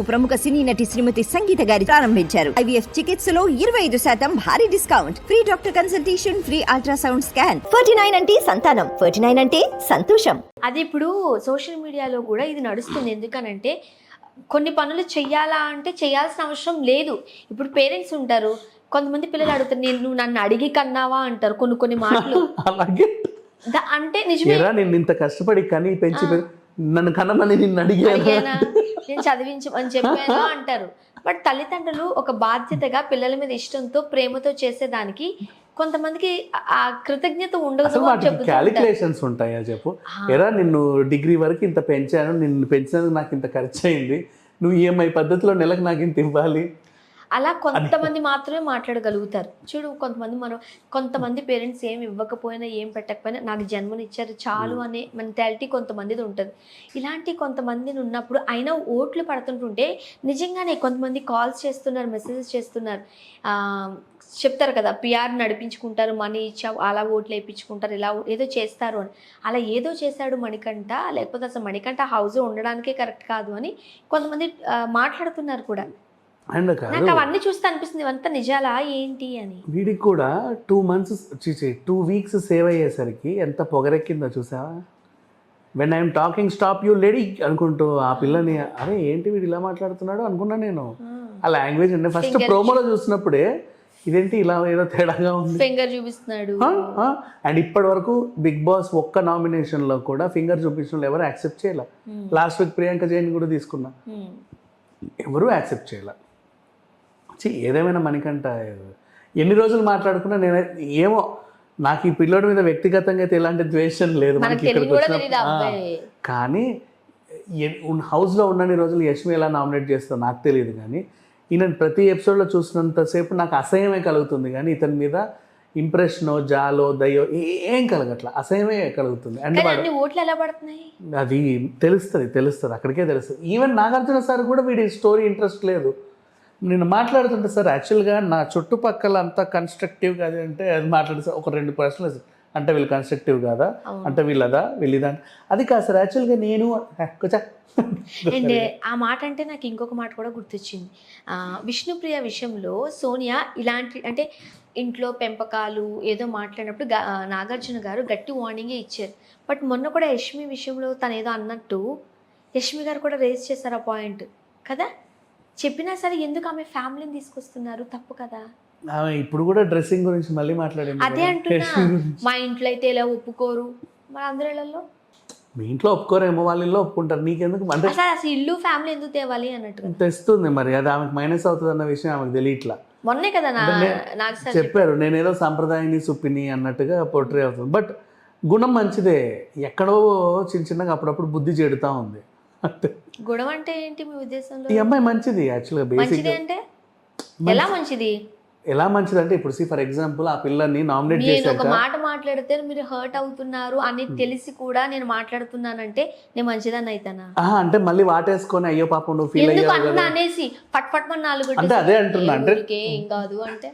ప్రముఖ సినీ నటి శ్రీమతి సంగీత గారి ప్రారంభించారు. ఐవీఎఫ్ చికిత్సలో ఇరవై ఐదు శాతం భారీ discount. Free doctor consultation free ultrasound scan. Ferty nine అంటే సంతానం. ఫర్టీ నైన్ అంటే సంతోషం. అది ఇప్పుడు సోషల్ మీడియాలో కూడా ఇది నడుస్తుంది. ఎందుకనంటే కొన్ని పనులు చెయ్యాలా అంటే చేయాల్సిన అవసరం లేదు. ఇప్పుడు పేరెంట్స్ ఉంటారు. కొంతమంది పిల్లలు అడుగుతారు నేను నువ్వు నన్ను అడిగి కన్నావా? అంటారు కొన్ని కొన్ని మాటలు. అలాగే. అంటే నిజమే. నేను ఇంత కష్టపడి కని పెంచి నన్ను కనమని నిన్ను అడిగానా? నేను చదివించమని చెప్పాను అంటారు. బట్ తల్లిదండ్రులు ఒక బాధ్యతగా పిల్లల మీద ఇష్టంతో ప్రేమతో చేసేదానికి కొంతమందికి ఆ- కృతజ్ఞత ఉండదు అని. క్యాలిక్యులేషన్స్ ఉంటాయా చెప్పు? ఎరా నిన్ను డిగ్రీ వరకు ఇంత పెంచాను నిన్ను పెంచినందుకు నాకు ఇంత ఖర్చు అయింది నువ్వు ఈఎంఐ పద్ధతిలో నెలకు నాకు ఇంత ఇవ్వాలి. అలా కొంతమంది మాత్రమే మాట్లాడగలుగుతారు. చూడు కొంతమంది మనం కొంతమంది పేరెంట్స్ ఏం ఇవ్వకపోయినా ఏం పెట్టకపోయినా నాకు జన్మనిచ్చారు చాలు అనే మెంటాలిటీ కొంతమందిది ఉంటుంది. ఇలాంటి కొంతమందిని ఉన్నప్పుడు అయినా ఓట్లు పడుతుంటుంటే నిజంగానే కొంతమంది కాల్స్ చేస్తున్నారు మెసేజెస్ చేస్తున్నారు. చెప్తారు కదా పిఆర్ నడిపించుకుంటారు మనీ ఇచ్చావు అలా ఓట్లు వేయించుకుంటారు ఇలా ఏదో చేస్తారు అని. అలా ఏదో చేశాడు మణికంఠ లేకపోతే అసలు మణికంఠ హౌస్ ఉండడానికే కరెక్ట్ కాదు అని కొంతమంది మాట్లాడుతున్నారు కూడా. అండ్ నాకు అవన్నీ చూస్తే అనిపిస్తుంది ఇవంతా నిజాలా ఏంటి అని. వీడికి కూడా టూ మంత్స్ చూసి టూ వీక్స్ సేవ్ అయ్యేసరికి ఎంత పొగరెక్కిందో చూసావా? When I'm talking stop you lady అనుకుంటూ ఆ పిల్లని అరే ఏంటి వీడు ఇలా మాట్లాడుతున్నాడు? అనుకున్నా నేను. ఆ. లాంగ్వేజ్ అంటే ఫస్ట్ ప్రోమోలో చూసినప్పుడే ఇదేంటి ఇలా ఏదో తేడాగా ఉంది? ఫింగర్ చూపిస్తున్నాడు. అండ్ ఇప్పటి వరకు బిగ్ బాస్ ఒక్క నామినేషన్లో కూడా ఫింగర్ చూపించడంలో ఎవరు యాక్సెప్ట్ చేయాల. లాస్ట్ వీక్ ప్రియాంక జైన్ కూడా తీసుకున్నా. Hmm. ఎవరు యాక్సెప్ట్ చేయాల? ఛీ, ఏదేమైనా మనకంట ఎన్ని రోజులు మాట్లాడుకున్నా నేను ఏమో నాకు ఈ పిల్లోడి మీద వ్యక్తిగతంగా అయితే ఎలాంటి ద్వేషం లేదు మనకు ఇక్కడికి కూడా వచ్చిన- కానీ హౌస్లో ఉన్నన్ని రోజులు యష్మి ఎలా నామినేట్ చేస్తా నాకు తెలియదు కానీ ఈయన ప్రతి ఎపిసోడ్లో చూసినంతసేపు నాకు అసహ్యమే కలుగుతుంది కానీ ఇతని మీద ఇంప్రెషనో జాలో దయో ఏ- కలగట్ల? అసహ్యమే కలుగుతుంది. అంటే ఓట్లు ఎలా పడుతున్నాయి? అది తెలుస్తుంది తెలుస్తుంది అక్కడికే తెలుస్తుంది. ఈవెన్ నాగార్జున సార్ కూడా వీడి స్టోరీ ఇంట్రెస్ట్ లేదు. నేను మాట్లాడుతుంటే సార్ యాక్చువల్గా నా చుట్టుపక్కల అంతా కన్స్ట్రక్టివ్ కాదు అంటే అది మాట్లాడితే ఒక రెండు ప్రశ్నలు. అంటే వీళ్ళు కన్స్ట్రక్టివ్ కాదా. అంటే వీళ్ళదా? వీళ్ళదా? అది కాదు సార్ యాక్చువల్గా నేను. అండ్ ఆ మాట అంటే నాకు ఇంకొక మాట కూడా గుర్తొచ్చింది. విష్ణుప్రియ విషయంలో సోనియా ఇలాంటి అంటే ఇంట్లో పెంపకాలు ఏదో మాట్లాడినప్పుడు నాగార్జున గారు గట్టి వార్నింగే ఇచ్చారు. బట్ మొన్న కూడా యష్మి విషయంలో తను ఏదో అన్నట్టు యష్మి గారు కూడా రేస్ చేశారు ఆ పాయింట్ కదా? చెప్పినా సరే ఎందుకు ఆమె ఫ్యామిలీని తీసుకొస్తున్నారు? తప్పు కదా. ఆమె ఇప్పుడు కూడా డ్రెస్సింగ్ గురించి మళ్ళీ మాట్లాడింది అదే. అంటున్నా. మా ఇంట్లో అయితే ఇలా ఒప్పుకోరు? మరి అందరిలో మీ ఇంట్లో ఒప్పుకోరేమో వాళ్ళ ఇల్లు ఒప్పుకుంటారు. నీకెందుకు? అంటే అసలు అసలు ఇల్లు ఫ్యామిలీ ఎందుకు తేవాలి అన్నట్టుగా. తెస్తుంది మరి. అది ఆమెకు మైనస్ అవుతుంది అన్న విషయం ఆమెకు తెలియట్లా. మొన్నే కదా నా నాకు సార్ చెప్పారు నేనేదో సాంప్రదాయాన్ని సుప్పిని అన్నట్టుగా పోర్ట్రే అవుతుంది. బట్ గుణం మంచిదే. ఎక్కడో చిన్న చిన్నగా అప్పుడప్పుడు బుద్ధి చెడుతా ఉంది. గొడవ అంటే ఏంటి మీ ఉద్దేశంలో? ఈ అమ్మాయి మంచిది యాక్చువల్గా బేసిక్ మంచిది అంటే? ఎలా మంచిది? ఎలా మంచిది అంటే ఇప్పుడు సి ఫర్ ఎగ్జాంపుల్ ఆ పిల్లని నామినేట్ నేను ఒక చేశాక మాట మాట్లాడితే మీరు హర్ట్ అవుతున్నారు అని తెలిసి కూడా నేను మాట్లాడుతున్నానంటే నేను మంచిదాన్ని అయితానా? ఆహా, అంటే మళ్ళీ వాటేసుకొని అయ్యో పాపం నువ్వు ఫీల్ ఎందుకు అయ్యావు అన్న కదా. అనేసి పట్ పట్ మన నాలుగు అంటే అదే అంటున్నా, అంటే- ఊరికే ఏం కాదు అంటే?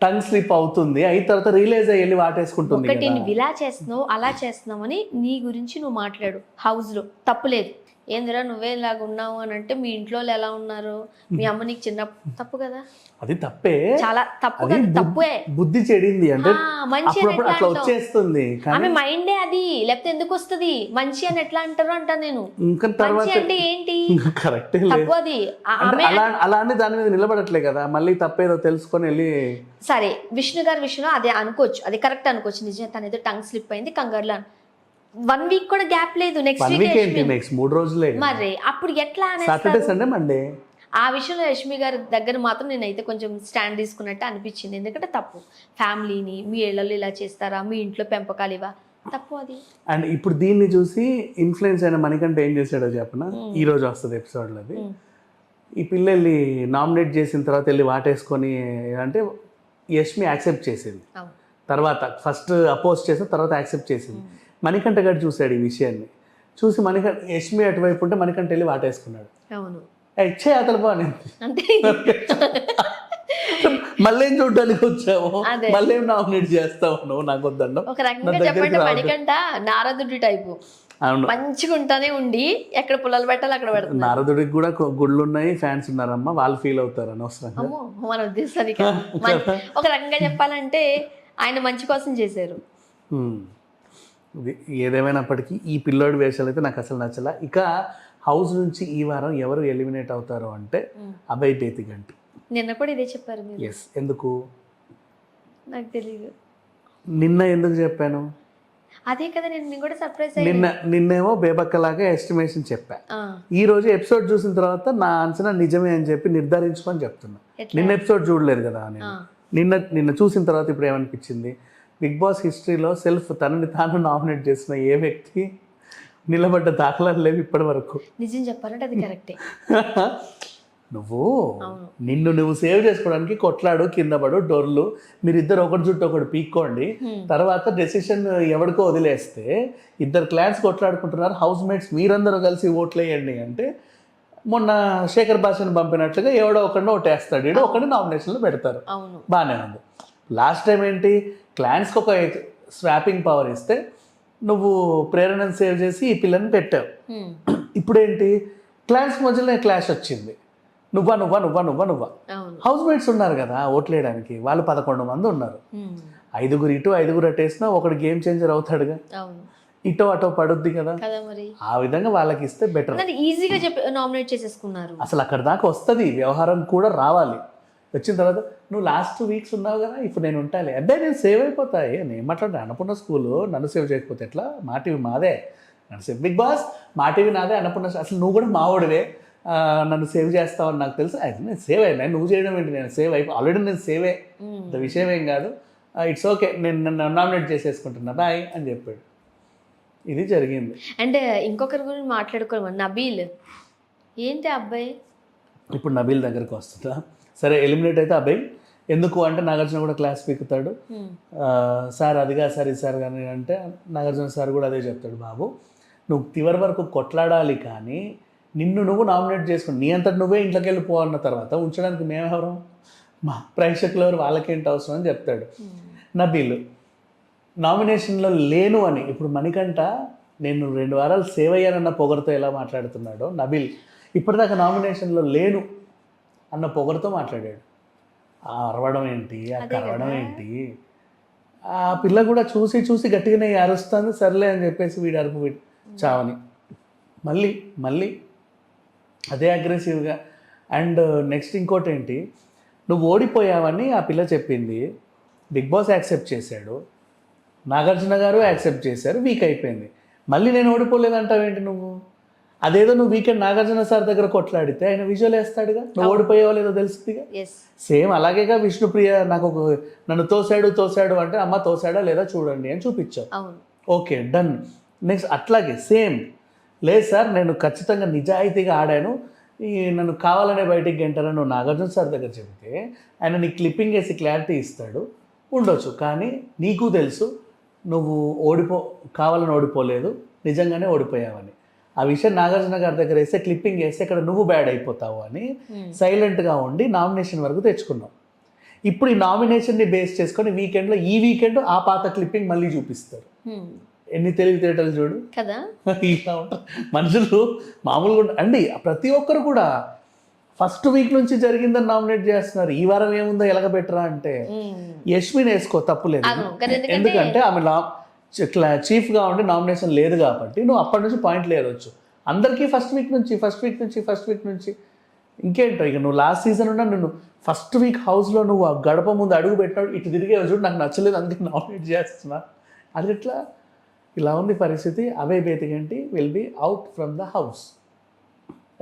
టంగ్ స్లిప్ అవుతుంది అయిన తర్వాత రియలైజ్ అయ్యి వెళ్ళి వాటేసుకుంటుంది ఒకటి కదా. నువ్వు ఇలా చేస్తున్నావు అలా చేస్తున్నావు అని నీ గురించి నువ్వు మాట్లాడు హౌస్లో. తప్పులేదు ఏందిరా నువ్వే ఇలాగ ఉన్నావు? అని అంటే మీ ఇంట్లో ఎలా ఉన్నారు? మీ అమ్మ నీకు చిన్న తప్పు కదా? అది తప్పే. చాలా తప్పు కదా తప్పుే బుద్ధి చెడింది. అంటే మంచి అట్లా? వచ్చేస్తుంది. ఆమె మైండే అది. లేకపోతే ఎందుకు వస్తుంది? మంచి అని ఎట్లా అంటారు అంటా నేను. మంచి అంటే ఏంటి? కరెక్టే తప్పు అది. అలా అలా అని దాని మీద నిలబడట్లే కదా. మళ్ళీ తప్పేదో తెలుసుకొని వెళ్ళి సరే విష్ణు గారి విషయంలో అదే అనుకోవచ్చు. అది కరెక్ట్ అనుకోవచ్చు. నిజం తన ఏదో టంగ్ స్లిప్ అయింది కంగారులో వన్ వీక్ కూడా గ్యాప్ లేదు నెక్స్ట్ వన్ వీక్ ఏంటి నెక్స్ట్ మూడు రోజులే మరి అప్పుడు ఎట్లా సాటర్డే సండే మండే ఆ విషయంలో యష్మి గారి దగ్గర మాత్రం నేనైతే కొంచెం స్టాండ్ తీసుకున్నట్టు అనిపించింది. ఎందుకంటే తప్పు. ఫ్యామిలీని మీ ఇళ్ళలో ఇలా చేస్తారా? మీ ఇంట్లో పెంపకాలు ఇవా? తప్పు అది. అండ్ ఇప్పుడు దీన్ని చూసి ఇన్ఫ్లుయెన్స్ అయిన మనకంటే ఏం చేశాడో చెప్పన? ఈ రోజు వస్తుంది ఎపిసోడ్లో అది. ఈ పిల్ల వెళ్ళి నామినేట్ చేసిన తర్వాత వెళ్ళి వాటేసుకొని అంటే యష్మి యాక్సెప్ట్ చేసింది. తర్వాత ఫస్ట్ అపోజ్ చేసిన తర్వాత యాక్సెప్ట్ చేసింది. మణికంఠ గారు చూశాడు ఈ విషయాన్ని. చూసి మణికంఠ యష్మి అటువైపు ఉంటే మణికంఠ వెళ్ళి వాటేసుకున్నాడు. అవును. ఇచ్చే అతను బాగా అంటే మళ్ళీ ఏం చూడడానికి వచ్చావు. మళ్ళీ ఏం నామినేట్ చేస్తావు? నువ్వు నాకు వద్దండం ఒక రకంగా చెప్పండి. మణికంట నారదుడి టైపు. అవును. మంచిగా ఉంటానే ఉండి ఎక్కడ పుల్లలు పెట్టాలి అక్కడ పెడుతున్నారు నారదుడికి కూడా గుళ్ళు ఉన్నాయి ఫ్యాన్స్ ఉన్నారమ్మా వాళ్ళు ఫీల్ అవుతారు అనవసరంగా మన ఉద్దేశానికి ఒక రకంగా చెప్పాలంటే ఆయన మంచి కోసం చేశారు. ఏదేమైనప్పటికీ ఈ పిల్లోడి వేషాలు అయితే నాకు అసలు నచ్చల. ఇక హౌస్ నుంచి ఈ వారం ఎవరు ఎలిమినేట్ అవుతారు అంటే. అభయ్ బేతిగంటి నిన్న కూడా ఇదే చెప్పారు మీరు. ఎస్ ఎందుకు? నాకు తెలియదు నిన్న ఎందుకు చెప్పాను? అదే కదా నేను కూడా సర్ప్రైజ్ నిన్న నిన్నేమో బేబక్కలాగా ఎస్టిమేషన్ చెప్పా. ఈ రోజు ఎపిసోడ్ చూసిన తర్వాత నా అంచనా నిజమే అని చెప్పి నిర్ధారించుకొని చెప్తున్నా? నిన్న ఎపిసోడ్ చూడలేదు కదా నేను. నిన్న నిన్న చూసిన తర్వాత ఇప్పుడు ఏమనిపించింది? బిగ్ బాస్ హిస్టరీలో సెల్ఫ్ తనని తాను నామినేట్ చేసిన ఏ వ్యక్తి నిలబడ్డ దాఖలాలు లేవు ఇప్పటి వరకు? నిజం చెప్పాలంటే అది కరెక్టే. నువ్వు. నిన్ను నువ్వు సేవ్ చేసుకోవడానికి కొట్లాడు కింద పడు డొర్లు. మీరిద్దరు ఒకటి చుట్టూ ఒకటి పీక్కోండి. తర్వాత డెసిషన్ ఎవరికో వదిలేస్తే ఇద్దరు క్లాన్స్ కొట్లాడుకుంటున్నారు హౌస్ మేట్స్ మీరందరూ కలిసి ఓట్లు వేయండి అంటే మొన్న శేఖర్ భాషను పంపినట్లుగా ఎవడో ఒకడిని ఓటేస్తాడు. ఈడో ఒకడిని నామినేషన్లో పెడతారు. బాగానే ఉంది. లాస్ట్ టైం ఏంటి? క్లాన్స్కి ఒక స్వాపింగ్ పవర్ ఇస్తే నువ్వు ప్రేరణను సేవ్ చేసి ఈ పిల్లని పెట్టావు. ఉమ్. ఇప్పుడేంటి? క్లాన్స్ మధ్యలో క్లాష్ వచ్చింది. నువ్వా నువ్వా నువ్వా నువ్వా నువ్వా. హౌస్ మేట్స్ ఉన్నారు కదా ఓట్లేయడానికి వాళ్ళు పదకొండు మంది ఉన్నారు. ఉమ్. ఐదుగురు ఇటు ఐదుగురు అటు వేసినా ఒకడు గేమ్ చేంజర్ అవుతాడుగా. ఇటో అటో పడుద్ది కదా. ఆ విధంగా వాళ్ళకి ఇస్తే బెటర్ ఈజీగా నామినేట్ చేసేసుకున్నారు. అసలు అక్కడ దాకా వస్తుంది. వ్యవహారం కూడా రావాలి. వచ్చిన తర్వాత నువ్వు లాస్ట్ వీక్స్ ఉన్నావు కదా ఇప్పుడు నేను ఉంటాలే. అబ్బాయి నేను సేవ్ అయిపోతాయి. నేను మాట్లాడే అన్నపూర్ణ స్కూలు నన్ను సేవ్ చేయకపోతే ఎట్లా? మా టీవీ మాదే. నన్ను save Bigg Boss Maa TV నాదే అన్నపూర్ణ అసలు నువ్వు కూడా మావాడివే. నన్ను సేవ్ చేస్తావని నాకు తెలుసు. అయితే నేను సేవ్ అయినా నువ్వు చేయడం ఏంటి? నేను సేవ్ అయిపో ఆల్రెడీ నేను సేవే. అంత విషయం ఏం కాదు. ఇట్స్ ఓకే నేను నన్ను నామినేట్ చేసేసుకుంటున్నా. బాయ్ అని చెప్పాడు. ఇది జరిగింది. అండ్ ఇంకొకరి గురించి మాట్లాడుకోవాలి. నబీల్. ఏంటి అబ్బాయి? ఇప్పుడు నబీల్ దగ్గరికి వస్తుందా? సరే ఎలిమినేట్ అయితే అబ్బాయి ఎందుకు అంటే నాగార్జున కూడా క్లాస్ పీకుతాడు. ఆ, సార్ అదిగా సార్ ఇది సార్ కానీ అంటే నాగార్జున సార్ కూడా అదే చెప్తాడు బాబు. నువ్వు చివరి వరకు కొట్లాడాలి కానీ నిన్ను నువ్వు నామినేట్ చేసుకుని నీ అంతటి నువ్వే ఇంట్లోకి వెళ్ళిపో అన్న తర్వాత ఉంచడానికి మేమెవరం? మా ప్రేక్షకులు ఎవరు? వాళ్ళకేంటి అవసరం అని చెప్తాడు. నబీల్ నామినేషన్లో లేను అని. ఇప్పుడు మణికంఠ నేను రెండు వారాలు సేవ్ అయ్యానన్న పొగరుతో ఎలా మాట్లాడుతున్నాడో? నబీల్ ఇప్పటిదాకా నామినేషన్లో లేను. అన్న పొగరుతో మాట్లాడాడు. ఆ అరవడం ఏంటి? ఆ కరవడం ఏంటి? ఆ పిల్ల కూడా చూసి చూసి గట్టిగానే అరుస్తుంది సర్లే అని చెప్పేసి వీడు అరుపు వీడు చావని. మళ్ళీ మళ్ళీ అదే అగ్రెసివ్గా అండ్ నెక్స్ట్ ఇంకోటి ఏంటి? నువ్వు ఓడిపోయావని ఆ పిల్ల చెప్పింది. బిగ్ బాస్ యాక్సెప్ట్ చేశాడు. నాగార్జున గారు యాక్సెప్ట్ చేశారు. వీక్ అయిపోయింది. మళ్ళీ నేను ఓడిపోలేదంటావేంటి నువ్వు? అదేదో నువ్వు వీకెండ్ నాగార్జున సార్ దగ్గర కొట్లాడితే ఆయన విజువల్ వేస్తాడుగా? నువ్వు ఓడిపోయావో లేదో తెలుస్తుందిగా? సేమ్ అలాగేగా విష్ణుప్రియ నాకు ఒక నన్ను తోసాడు తోసాడు అంటే అమ్మ తోసాడా లేదా చూడండి అని చూపించావు. ఓకే డన్ నెక్స్ట్ అట్లాగే సేమ్ లేదు సార్ నేను ఖచ్చితంగా నిజాయితీగా ఆడాను. ఈ నన్ను కావాలనే బయటికి గంటారని నువ్వు నాగార్జున సార్ దగ్గర చెబితే ఆయన నీ క్లిప్పింగ్ వేసి క్లారిటీ ఇస్తాడు. ఉండొచ్చు కానీ నీకు తెలుసు నువ్వు ఓడిపో కావాలని ఓడిపోలేదు నిజంగానే ఓడిపోయావని. ఆ విషయం నాగార్జున గారి దగ్గర వేస్తే క్లిప్పింగ్ వేస్తే ఇక్కడ నువ్వు బ్యాడ్ అయిపోతావు అని సైలెంట్గా ఉండి నామినేషన్ వరకు తెచ్చుకున్నావు ఇప్పుడు ఈ నామినేషన్ని బేస్ చేసుకొని వీకెండ్లో ఈ వీకెండ్ ఆ పాత క్లిప్పింగ్ మళ్ళీ చూపిస్తారు. ఉమ్. ఎన్ని తెలివితేటలు చూడు? కదా? ఇలా ఉంటారు మనుషులు మామూలుగా అండి ప్రతి ఒక్కరు కూడా ఫస్ట్ వీక్ నుంచి జరిగిందని నామినేట్ చేస్తున్నారు. ఈ వారం ఏముందో ఎలాగ బెటరా అంటే ఉమ్. యష్మిని వేసుకో తప్పులేదు అవును, కానీ ఎందుకంటే- ఎందుకంటే ఆమె చీఫ్గా ఉండి నామినేషన్ లేదు కాబట్టి నువ్వు అప్పటి నుంచి పాయింట్ లేరొచ్చు అందరికీ ఫస్ట్ వీక్ నుంచి ఫస్ట్ వీక్ నుంచి ఫస్ట్ వీక్ నుంచి. ఇంకేంటో ఇక నువ్వు లాస్ట్ సీజన్ ఉన్నా నువ్వు ఫస్ట్ వీక్ హౌస్లో నువ్వు ఆ గడప ముందు అడుగు పెట్టినాడు ఇటు తిరిగే చూడు నాకు నచ్చలేదు అందుకే నామినేట్ చేస్తున్నా. అది ఎట్లా? ఇలా ఉంది పరిస్థితి. అవే బేతిగంటి will be out from the house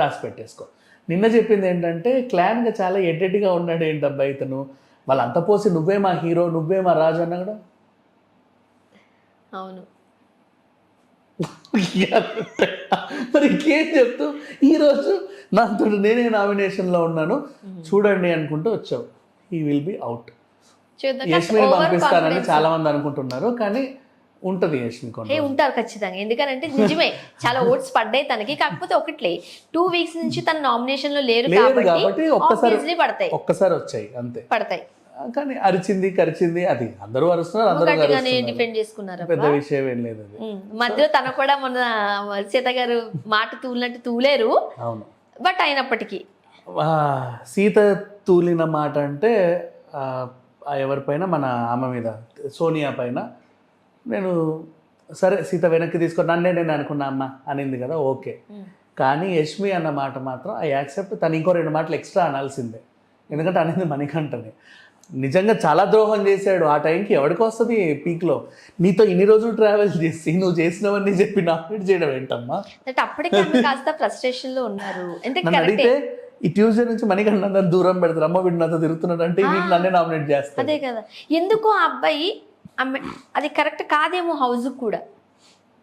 రాసి పెట్టేసుకో. నిన్న చెప్పింది ఏంటంటే క్లాన్గా చాలా ఎడ్డెడ్డిగా ఉన్నాడు ఏంటబ్బా ఇతను? వాళ్ళంతా పోసి నువ్వే మా హీరో నువ్వే మా రాజు అన్నా కూడా అవును. మరి ఇంకేం చెప్తూ ఈరోజు నాతో నేనే నామినేషన్లో ఉన్నాను. చూడండి అనుకుంటూ వచ్చావు. ఈ విల్ బి అవుట్ Over పంపిస్తానని. చాలా మంది అనుకుంటున్నారు కానీ ఉంటది కొన్ని ఉంటారు ఖచ్చితంగా. ఎందుకంటే నిజమే చాలా ఓట్స్ పడ్డాయి తనకి. కాకపోతే ఒకట్లే టూ వీక్స్ నుంచి తన నామినేషన్లో లేరు కాబట్టి పడతాయి. ఒక్కసారి వచ్చాయి అంతే. పడతాయి. కానీ అరిచింది కరిచింది అది అందరూ అరుస్తున్నారు అందరూ. డిఫెండ్ చేసుకున్నారు పెద్ద విషయం ఏం లేదు మధ్యలో తన కూడా మన సీత గారు మాట తూలినట్టు తూలేరు. అవును. బట్ అయినప్పటికీ. సీత తూలిన మాట అంటే ఎవరిపైన మన ఆమె మీద సోనియా పైన. నేను సరే సీత వెనక్కి తీసుకొని నన్నే నేను అనుకున్నా అమ్మ అనింది కదా ఓకే. కానీ యష్మి అన్న మాట మాత్రం ఐ యాక్సెప్ట్. తను ఇంకో రెండు మాటలు ఎక్స్ట్రా అనాల్సిందే. ఎందుకంటే అనేది మణికంఠని. నిజంగా చాలా ద్రోహం చేశాడు. ఆ టైంకి ఎవరికి వస్తుంది పీక్లో? నీతో ఇన్ని రోజులు ట్రావెల్ చేసి నువ్వు చేసినవన్నీ చెప్పి నామినేట్ చేయడం ఏంటమ్మా? అంటే అప్పటికే ఆమె కాస్త ఫ్రస్ట్రేషన్లో ఉన్నారు నన్ను అడిగితే ఈ ట్యూస్డే నుంచి మణికంఠ నన్ను దూరం పెడతారు. అమ్మ వీడు నాతో తిరుగుతున్నాడు అంటే వీడు నన్నే నామినేట్ చేస్తాడు. అదే కదా. ఎందుకో ఆ అబ్బాయి అది కరెక్ట్ కాదేమో హౌస్ కూడా.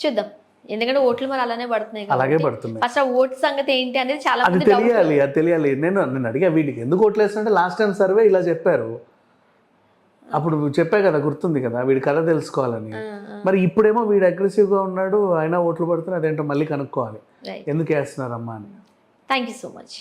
చూద్దాం. ఎందుకంటే ఓట్లు మరి అలానే పడుతున్నాయి అలాగే పడుతున్నాయి. ఫస్ట్ ఆ ఓట్ సంగతి ఏంటి అనేది చాలా అది. తెలియాలి అది తెలియాలి. నేను నేను అడిగా వీడికి ఎందుకు ఓట్లేస్తుంటే లాస్ట్ టైం సర్వే ఇలా చెప్పారు. అప్పుడు చెప్పా కదా గుర్తుంది కదా వీడి కథ తెలుసుకోవాలని. మరి ఇప్పుడేమో వీడు అగ్రెసివ్గా ఉన్నాడు అయినా ఓట్లు పడుతున్నాయి అదేంటో మళ్ళీ కనుక్కోవాలి. ఎందుకు వేస్తున్నారమ్మా అని. Thank you so much